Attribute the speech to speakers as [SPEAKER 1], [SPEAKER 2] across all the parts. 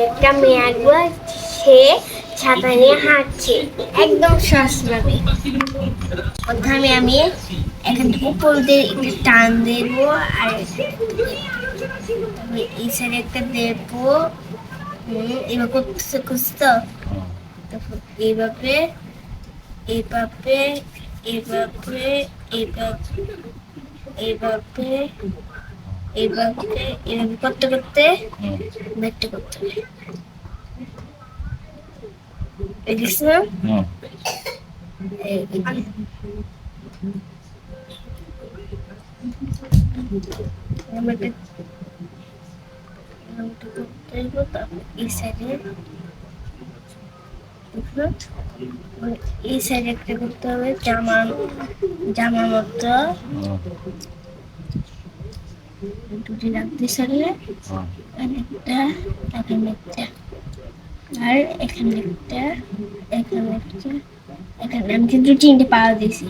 [SPEAKER 1] একটা মেয়ে আঁকবো সে ছাতা নিয়ে হাঁটছে একদম সহজভাবে প্রথমে আমি এখান থেকে উপর দিয়ে একটু টান দেবো আর এই সাইডে একটা দেবো এবার করতেছে খুঁজতো এইভাবে এইভাবে এইভাবে এইভাবে এইভাবে এইভাবে এইভাবে করতে করতে ব্যাগটা করতে হবে। এই সাইডে। একটা করতে হবে জামা জামার মতো দুটি রাখতে সারলে
[SPEAKER 2] হুম।
[SPEAKER 1] এখানে একটা এখানে একটা। আর এখানে একটা এখানে একটা এখানে আমি কিন্তু তিনটে পাওয়া দিয়েছি।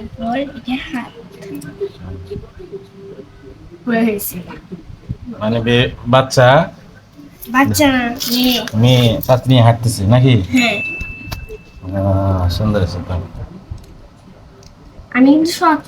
[SPEAKER 1] এরপর এটা হাত। হয়েছে
[SPEAKER 2] মানে বে- বাচ্চা?
[SPEAKER 1] বাচ্চা মেয়ে।
[SPEAKER 2] মেয়ে তাত নিয়ে হাঁটতেছে নাকি?
[SPEAKER 1] হ্যাঁ।
[SPEAKER 2] আহ, সুন্দর আছে তো
[SPEAKER 1] আমি কিন্তু সব